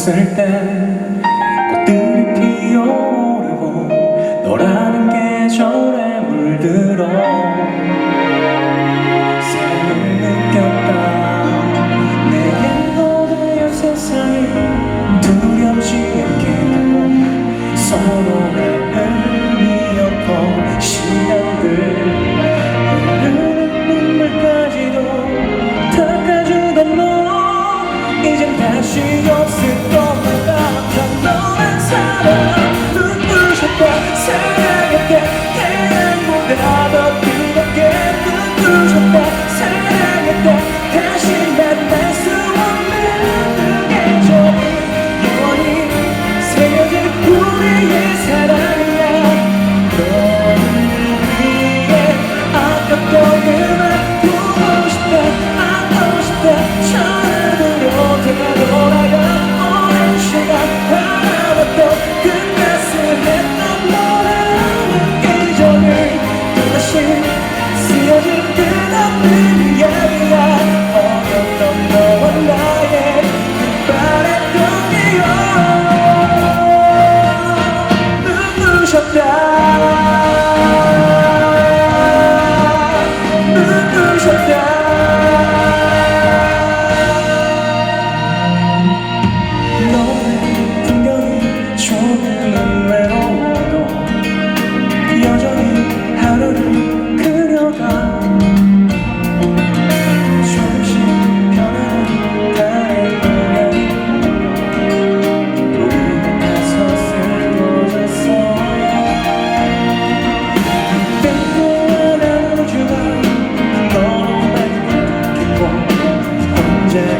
웃을 땐 꽃들이 피어오르고 너라는 계절에 물들어 삶을 느꼈다. 내겐 너의 세상이 두렵지 않게 되고 서로가 의미였던 시간들. 눈물까지도 닦아주던 너. 이젠 다시 lugar. changes.